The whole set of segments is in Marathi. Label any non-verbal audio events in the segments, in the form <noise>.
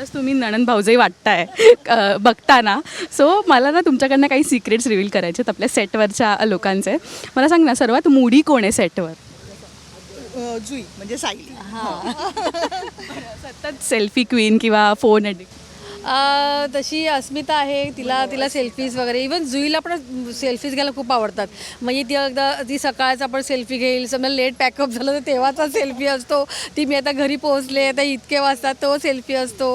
खरंच तुम्ही नणन भाऊजई वाटताय बघताना. सो मला ना तुमच्याकडनं काही सिक्रेट्स रिव्हील करायचे आहेत आपल्या सेटवरच्या लोकांचे. मला सांग ना सर्वात मुडी कोण आहे सेटवर जुई म्हणजे सायली. <laughs> सतत सेल्फी क्वीन किंवा फोन एडिक्ट तशी अस्मिता आहे तिला तिला सेल्फीज वगैरे. इवन जुईला पण सेल्फीज घ्यायला खूप आवडतात. म्हणजे ती एकदा ती सकाळचा आपण सेल्फी घेईल समजा लेट पॅकअप झालं तर तेव्हाचा सेल्फी असतो. ती मी आता घरी पोहोचले आता इतके वाजतात तो सेल्फी असतो.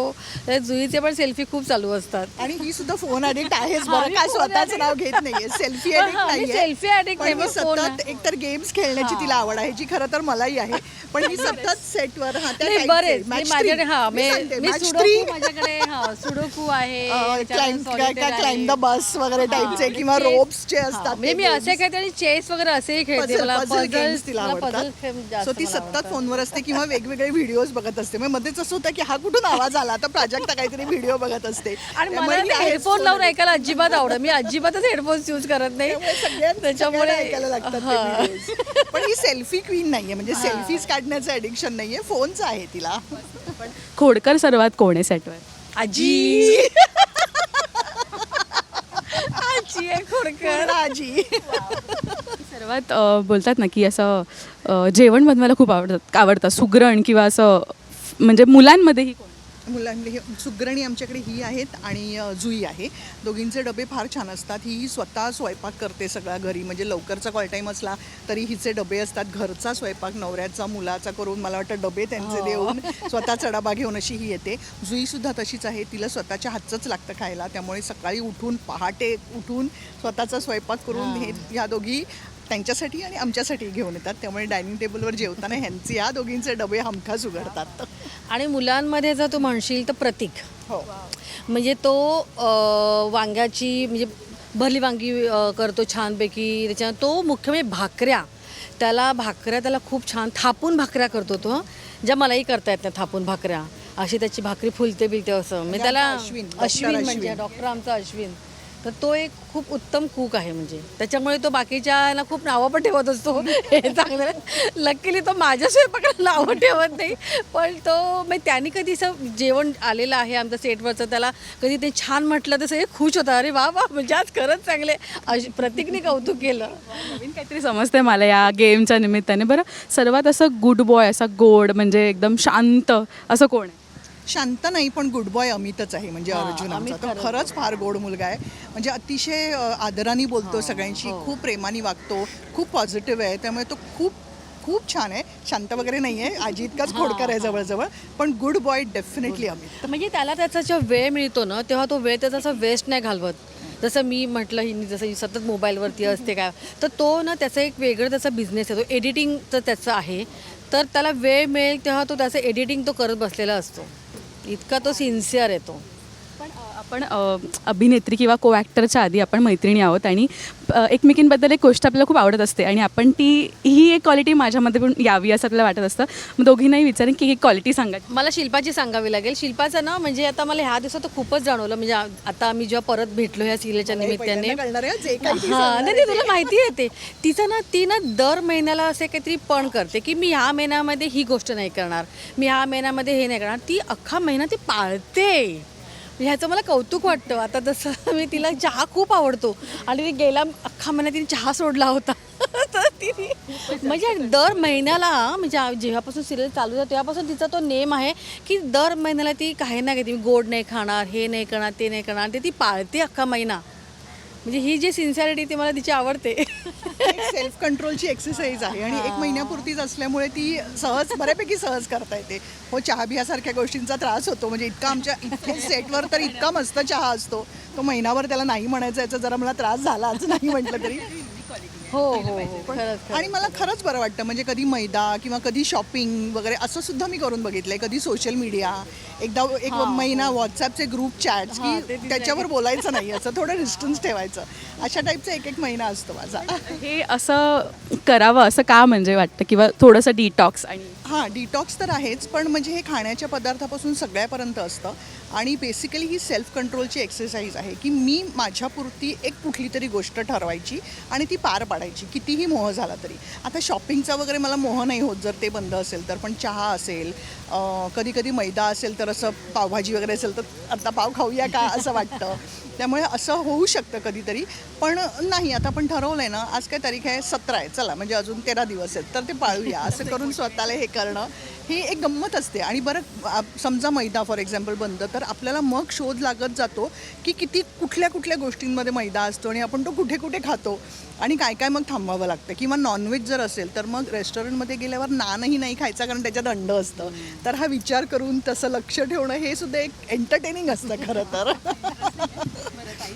तर जुईचे पण सेल्फी खूप चालू असतात. आणि ही सुद्धा फोन अडिक्ट आहेच बरं काय स्वतःच नाव घेत नाहीये. <laughs> सेल्फी अडिक्ट हा, मी selfie addict पण नाही, पण सतत एकतर गेम्स खेळण्याची तिला आवड आहे. जी खरं तर मलाही आहे. पण ही <laughs> सतत सेटवर हा नाही बरेच. मी माझ्याकडे. हा मी मी मी. माझ्याकडे हा सुडोकू आहे अ, त्याच्यानंतर क्लाइम काय solitaire काय आहे. क्लाइम द बस वगैरे टाईपचे किंवा chess- रोप्सचे हा, असतात म्हणजे मी असे काहीतरी चेस वगैरे असेही खेळते मला पझल तिला आवडतात. सो ती सतत. फोनवर असते किंवा वेगवेगळे व्हिडिओज बघत असते. मग मध्येच असं होतं की हा कुठून आवाज आला? तर प्राजक्ता काहीतरी व्हिडिओ बघत असते. आणि त्यामुळे मला ते आहेच हेडफोन लावून ऐकायला अजिबात आवडत मी अजिबातच हेडफोन्स यूज करत नाही. त्यामुळे त्याच्यामुळे सगळ्यांना ऐकायला लागतात ते हा. videos. पण ही सेल्फी क्वीन नाहीये. म्हणजे सेल्फीज काढण्याचं ऍडिक्शन नाहीये. फोनचं आहे तिला. खोडकर सर्वात कोण आहे सेटवर आजी. <laughs> आजी आहे खोडकर. आजी. <laughs> सर्वात अ, बोलतात ना की असं अ, जेवण बनवायला खूप आवडतात आवडतं. सुगरण किंवा असं म्हणजे मुलांमध्येही कोण मुलांनी हे- सुगरणी आमच्याकडे ही आहेत आणि जुई आहे. दोघींचे डबे फार छान असतात. ही स्वतः स्वयंपाक करते सगळा घरी. म्हणजे लवकरचा कॉल टाईम असला तरी हिचे डबे असतात. घरचा स्वयंपाक नवऱ्याचा मुलाचा करून मला वाटतं डबे त्यांचे देऊन स्वतःचा डबा घेऊन अशी ही येते. जुईसुद्धा तशीच आहे. तिला स्वतःच्या हातचंच लागतं खायला. त्यामुळे सकाळी उठून पहाटे उठून स्वतःचा स्वयंपाक करून हे. ह्या दोघी त्यांच्यासाठी आणि आमच्यासाठी घेऊन येतात. त्यामुळे डायनिंग टेबलवर जेवताना ह्यांचे या दोघींचे डबे हमखास उघडतात. आणि मुलांमध्ये जर तू म्हणशील तर प्रतीक. हो. म्हणजे तो वांग्याची म्हणजे भरली वांगी करतो छानपैकी. त्याच्या तो मुख्य म्हणजे भाकऱ्या. त्याला भाकऱ्या त्याला खूप छान थापून भाकऱ्या करतो तो ज्या मलाही करता येत नाही थापून भाकऱ्या. अशी त्याची भाकरी फुलते बिलते असं. म्हणजे त्याला अश्विन, अश्विन म्हणजे. डॉक्टर आमचा अश्विन. तर तो एक खूप उत्तम कूक आहे म्हणजे. त्याच्यामुळे तो बाकीच्याला खूप नावं पण ठेवत असतो. हे चांगलं. लकीली तो माझ्या स्वयंपाकाला नावं ठेवत नाही. पण तो म्हणजे मग त्याने कधी असं जेवण आलेलं आहे आमच्या सेटवरचं त्याला कधी ते छान म्हटलं तसं हे खुश होतं अरे वा वा म्हणजे आज खरंच चांगले. अश प्रतीकने कौतुक केलं. नवीन काहीतरी समजते मला या गेमच्या निमित्ताने. बरं सर्वात असं गुड बॉय असा गोड म्हणजे एकदम शांत असं कोण आहे? शांत नाही पण गुड बॉय अमितच आहे म्हणजे हा, अर्जुन आमचा. तो खरंच. फार गोड मुलगा आहे. म्हणजे अतिशय आदराने बोलतो सगळ्यांशी खूप प्रेमाने वागतो खूप पॉझिटिव्ह आहे. त्यामुळे तो खूप खूप छान आहे. शांत वगैरे नाही आहे. आजी इतकाच खोडकर आहे जवळजवळ. पण गुड बॉय डेफिनेटली अमित. म्हणजे त्याला त्याचा जेव्हा वेळ मिळतो ना तेव्हा तो वेळ त्याचा असा वेस्ट नाही घालवत. जसं मी म्हटलं हिनी जसं ही सतत मोबाईलवरती <laughs> असते काय. तर तो ना त्याचा एक वेगळं त्याचा बिझनेस आहे. तो एडिटिंगचं त्याचं आहे. तर त्याला वेळ मिळेल तेव्हा तो त्याचं एडिटिंग तो करत बसलेला असतो. इतका तो सिन्सिअर आहे तो. आपण अभिनेत्री किंवा को ॲक्टरच्या आधी आपण मैत्रिणी आहोत आणि एकमेकींबद्दल एक गोष्ट आपल्याला खूप आवडत असते आणि आपण ती ही एक क्वालिटी माझ्यामध्ये पण यावी असं आपल्याला वाटत असतं. मग दोघींनाही विचारेन की एक क्वालिटी सांगा. मला शिल्पाची सांगावी लागेल. शिल्पाचं ना म्हणजे आता मला ह्या दिवसात तर खूपच जाणवलं. म्हणजे आता आम्ही जेव्हा परत भेटलो ह्या सिरियलच्या निमित्ताने. हा नाही नाही, तुला माहिती आहे ते. तिचं ना ती ना दर महिन्याला असे काहीतरी पण करते की मी ह्या महिन्यामध्ये ही गोष्ट नाही करणार. मी ह्या महिन्यामध्ये हे नाही करणार. ती अख्खा महिना ती पाळते. ह्याचं मला कौतुक वाटतं. आता जसं मी तिला चहा खूप आवडतो. आणि ती गेला अख्खा महिना तिने चहा सोडला होता. <laughs> तर तिने म्हणजे दर महिन्याला म्हणजे जेव्हापासून सिरियल चालू झाला तेव्हापासून तिचा तो नेम आहे की दर महिन्याला ती काही ना काही ती गोड नाही खाणार हे नाही करणार ते नाही करणार ते ती पाळते अख्खा महिना. म्हणजे ही जी सिन्सिअरिटी ती मला तिची आवडते. सेल्फ कंट्रोलची एक्सरसाइज आहे आणि एक महिन्यापुरतीच असल्यामुळे ती सहज बऱ्यापैकी सहज करता येते. हो चहा बियासारख्या गोष्टींचा त्रास होतो. म्हणजे इतका आमच्या इतके सेटवर तर इतका मस्त चहा असतो. तो महिनाभर त्याला नाही म्हणायचं याचा जरा मला त्रास झालाच नाही म्हटलं तरी. हो हो हो खरंच खरंच. आणि मला खरंच बरं वाटतं म्हणजे कधी मैदा किंवा कधी शॉपिंग वगैरे असं सुद्धा मी करून बघितलंय कधी सोशल मीडिया एकदा एक महिना व्हॉट्सअपचे ग्रुप चॅट्स हा, ते की तिथे त्याच्यावर बोलायचं नाही असं थोडं डिस्टन्स ठेवायचं. अशा टाईपचा एक एक महिना असतो माझा. हे असं करावं असं का म्हणजे वाटतं? किंवा थोडंसं डिटॉक्स आणि हां डिटॉक्स तर आहेच पण म्हणजे हे खाण्याच्या पदार्थापासून सगळ्यापर्यंत असतं. आणि बेसिकली ही सेल्फ कंट्रोलची एक्सरसाइज आहे की मी माझ्यापुरती एक कुठली तरी गोष्ट ठरवायची आणि ती पार पाडायची कितीही मोह झाला तरी. आता शॉपिंगचा वगैरे मला मोह नाही होत जर ते बंद असेल तर. पण चहा असेल कधी कधी मैदा असेल तर असं पावभाजी वगैरे असेल तर आता पाव खाऊया का असं वाटतं. त्यामुळे असं होऊ शकतं कधीतरी पण नाही आता आपण ठरवलं आहे ना आज काय तारीख आहे? सतरा आहे. चला म्हणजे अजून तेरा दिवस आहेत. तर ते पाळूया. असं <laughs> करून स्वतःला हे करणं ही एक गंमत असते. आणि बरं समजा मैदा फॉर एक्झाम्पल बंद तर आपल्याला मग शोध लागत जातो की किती कुठल्या कुठल्या गोष्टींमध्ये मैदा असतो आणि आपण तो कुठे कुठे खातो आणि काय काय मग थांबावं लागतं. किंवा नॉनव्हेज जर असेल तर मग रेस्टॉरंटमध्ये गेल्यावर नानही नाही खायचा कारण त्याच्यात अंड असतं. तर हा विचार करून तसं लक्ष ठेवणं हे सुद्धा एक एंटरटेनिंग असतं खरं तर. <laughs>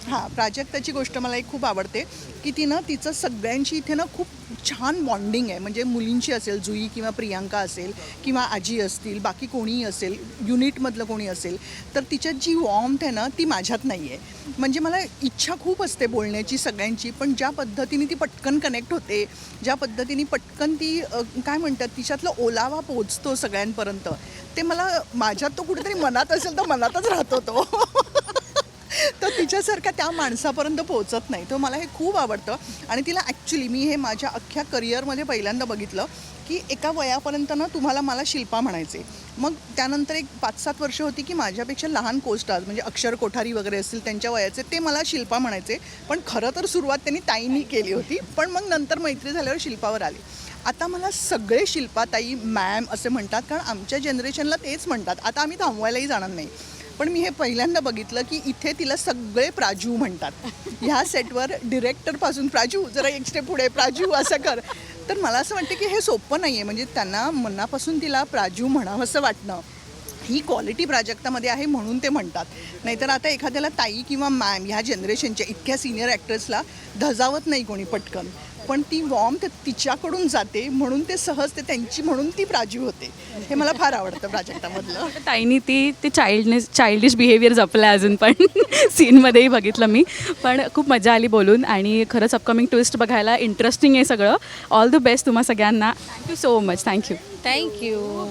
हां प्राजक्ताची गोष्ट मला एक खूप आवडते की ती ना तिचं सगळ्यांची इथे ना खूप छान बॉन्डिंग आहे. म्हणजे मुलींची असेल जुई किंवा प्रियांका असेल किंवा आजी असतील बाकी कोणीही असेल युनिटमधलं कोणी असेल तर तिच्यात जी वॉर्मथ आहे ना ती माझ्यात नाही आहे म्हणजे मला इच्छा खूप असते बोलण्याची सगळ्यांची पण ज्या पद्धतीने ती पटकन कनेक्ट होते ज्या पद्धतीने पटकन ती काय म्हणतात तिच्यातला ओलावा पोचतो सगळ्यांपर्यंत ते मला माझ्यात तो कुठेतरी मनात असेल तर मनातच राहतो तो. <laughs> <laughs> तर तिच्यासारखा त्या माणसापर्यंत पोहोचत नाही. तर मला हे खूप आवडतं. आणि तिला ॲक्च्युली मी हे माझ्या अख्ख्या करिअरमध्ये पहिल्यांदा बघितलं की एका वयापर्यंत ना तुम्हाला मला शिल्पा म्हणायचे. मग त्यानंतर एक पाच सात वर्ष होती की माझ्यापेक्षा लहान कोस्टार म्हणजे अक्षर कोठारी वगैरे असतील त्यांच्या वयाचे ते मला शिल्पा म्हणायचे. पण खरं तर सुरुवात त्यांनी ताईनी केली होती. पण मग नंतर मैत्री झाल्यावर शिल्पावर आली. आता मला सगळे शिल्पाताई मॅम असे म्हणतात. कारण आमच्या जनरेशनला तेच म्हणतात. आता आम्ही थांबवायलाही जाणार नाही. पण मी हे पहिल्यांदा बघितलं की इथे तिला सगळे प्राजू म्हणतात. ह्या सेटवर डिरेक्टरपासून प्राजू जरा एक स्टेप पुढे प्राजू असं कर. तर मला असं वाटतं की हे सोपं नाही आहे म्हणजे त्यांना मनापासून तिला प्राजू म्हणावं असं वाटणं. ही क्वालिटी प्राजक्तामध्ये आहे म्हणून ते म्हणतात. नाहीतर आता एखाद्याला ताई किंवा मॅम ह्या जनरेशनच्या इतक्या सिनियर ॲक्टर्सला धजावत नाही कोणी पटकन. पण ती वॉर्म तिच्याकडून जाते म्हणून ते सहज ते त्यांची म्हणून ती प्राजू होते. हे मला फार आवडतं प्राजक्तामधलं. <laughs> ताईनी ती ते चाइल्डनेस चाइल्डिश बिहेवियर जपलं आहे अजून पण. <laughs> सीनमध्येही बघितलं मी. पण खूप मजा आली बोलून आणि खरंच अपकमिंग ट्विस्ट बघायला इंटरेस्टिंग आहे सगळं. ऑल द बेस्ट तुम्हा सगळ्यांना. Thank you so much thank you thank you